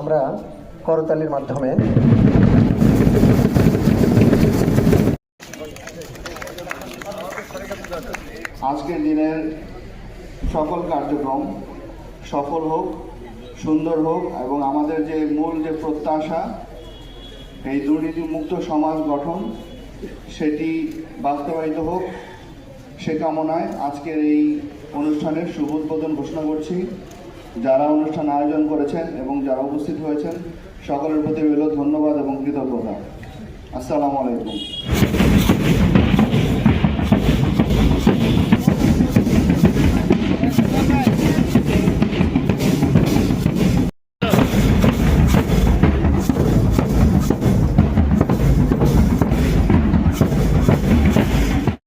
আমরা করতালির মাধ্যমে আজকের দিনের সকল কার্যক্রম সফল হোক, সুন্দর হোক এবং আমাদের যে মূল যে প্রত্যাশা, এই দুর্নীতিমুক্ত সমাজ গঠন, সেটি বাস্তবায়িত হোক সে কামনায় আজকের এই অনুষ্ঠানের শুভ উদ্বোধন ঘোষণা করছি। যারা অনুষ্ঠান আয়োজন করেছেন এবং যারা উপস্থিত হয়েছেন, সকলের প্রতি রইল ধন্যবাদ এবং কৃতজ্ঞতা। আসসালামু আলাইকুম।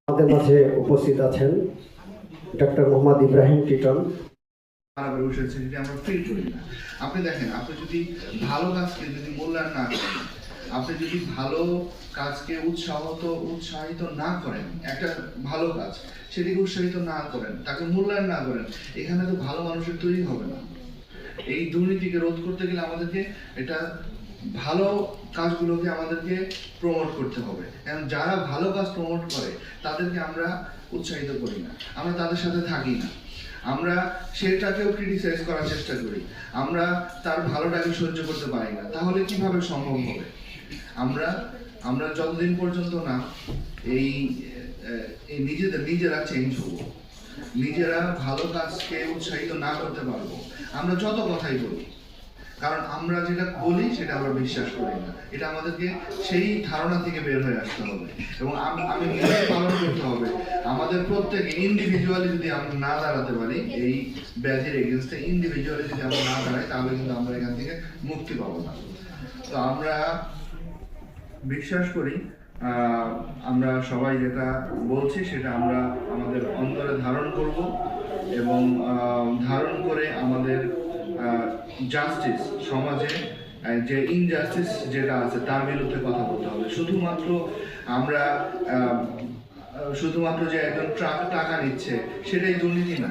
আমাদের মাঝে উপস্থিত আছেন ডক্টর মোহাম্মদ ইব্রাহিম টিটন। খারাপে বসেছে যদি আমরা ফিল করি না। আপনি দেখেন, আপনি যদি ভালো কাজকে যদি মূল্যায়ন না করেন, আপনি যদি ভালো কাজকে উৎসাহত, উৎসাহিত না করেন, একটা ভালো কাজ সেটিকে উৎসাহিত না করেন, তাকে মূল্যায়ন না করেন, এখানে তো ভালো মানুষের তৈরি হবে না। এই দুর্নীতিকে রোধ করতে গেলে আমাদেরকে এটা ভালো কাজগুলোকে আমাদেরকে প্রমোট করতে হবে। এবং যারা ভালো কাজ প্রমোট করে, তাদেরকে আমরা উৎসাহিত করি না। আমরা তাদের সাথে থাকি না। আমরা সেটাকেও ক্রিটিসাইজ করার চেষ্টা করি। আমরা তার ভালোটাকে সহ্য করতে পারি না। তাহলে কীভাবে সম্ভব হবে? আমরা আমরা যতদিন পর্যন্ত না এই এই নিজেদের, নিজেরা চেঞ্জ হব। নিজেরা ভালো কাজকে উৎসাহিত না করতে পারব। আমরা যত কথাই বলি কারণ আমরা যেটা বলি, সেটা আমরা বিশ্বাস করি না। এটা আমাদেরকে সেই ধারণা থেকে বের হয়ে আসতে হবে। এবং আমি নিজে পালন করতে হবে। আমাদের প্রত্যেকে ইন্ডিভিজুয়ালি যদি আমরা না দাঁড়াতে পারি, এই ব্যাধির এগেনস্টে ইন্ডিভিজুয়ালি যদি আমরা না দাঁড়াই, তাহলে কিন্তু আমরা এখান থেকে মুক্তি পাবো না। তো আমরা বিশ্বাস করি আমরা সবাই যেটা বলছি, সেটা আমরা আমাদের অন্তরে ধারণ করব এবং ধারণ করে আমাদের জাস্টিস সমাজে যে ইনজাস্টিস যেটা আছে তার বিরুদ্ধে কথা বলতে হবে। শুধুমাত্র আমরা শুধুমাত্র যে একজন ট্রাক টাকা নিচ্ছে, সেটাই দুর্নীতি না।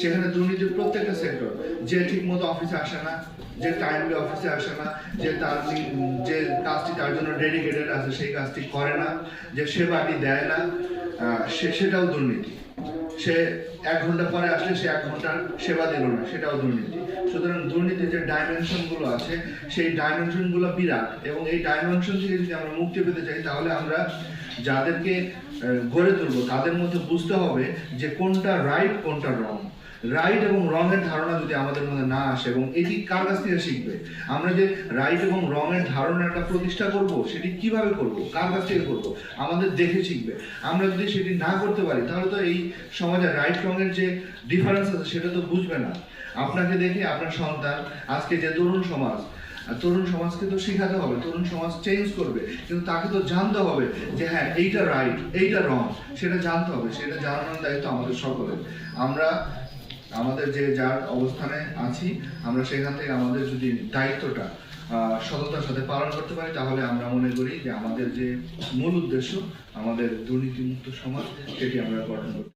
সেখানে দুর্নীতির প্রত্যেকটা সেক্টর যে ঠিক মতো অফিসে আসে না, যে টাইমলি অফিসে আসে না, যে তার যে কাজটি তার জন্য ডেডিকেটেড আছে, সেই কাজটি করে না, যে সেবাটি দেয় না সে, সেটাও দুর্নীতি। সে এক ঘণ্টা পরে আসলে সে এক ঘণ্টার সেবা দিল না, সেটাও দুর্নীতি। সুতরাং দুর্নীতির যে ডাইমেনশনগুলো আছে, সেই ডাইমেনশনগুলো বিরাট, এবং এই ডাইমেনশন থেকে যদি আমরা মুক্তি পেতে চাই, তাহলে আমরা যাদেরকে গড়ে তুলবো, তাদের মধ্যে বুঝতে হবে যে কোনটা রাইট কোনটা রং রাইট এবং রং এর ধারণা যদি আমাদের মধ্যে না আসে, এবং এটি কার কাছ থেকে শিখবে? আমরা যে রাইট এবং রং এর ধারণা একটা প্রতিষ্ঠা করব, সেটি কীভাবে করব? কার কাছ থেকে করব? আমাদের দেখে শিখবে। আমরা যদি সেটি না করতে পারি, তাহলে তো এই সমাজে রাইট রং এর যে ডিফারেন্স আছে, সেটা তো বুঝবে না। আপনাকে দেখে আপনার সন্তান, আজকে যে তরুণ সমাজ তরুণ সমাজকে তো শেখাতে হবে, তরুণ সমাজ চেঞ্জ করবে, কিন্তু তাকে তো জানতে হবে যে হ্যাঁ এইটা রাইট এইটা রং সেটা জানতে হবে, সেটা জানানোর দায়িত্ব আমাদের সকলের। আমরা আমাদের যে যার অবস্থানে আছি, আমরা সেখান থেকে আমাদের যদি দায়িত্বটা সততার সাথে পালন করতে পারি, তাহলে আমরা মনে করি যে আমাদের যে মূল উদ্দেশ্য, আমাদের দুর্নীতিমুক্ত সমাজ, সেটি আমরা গঠন করতে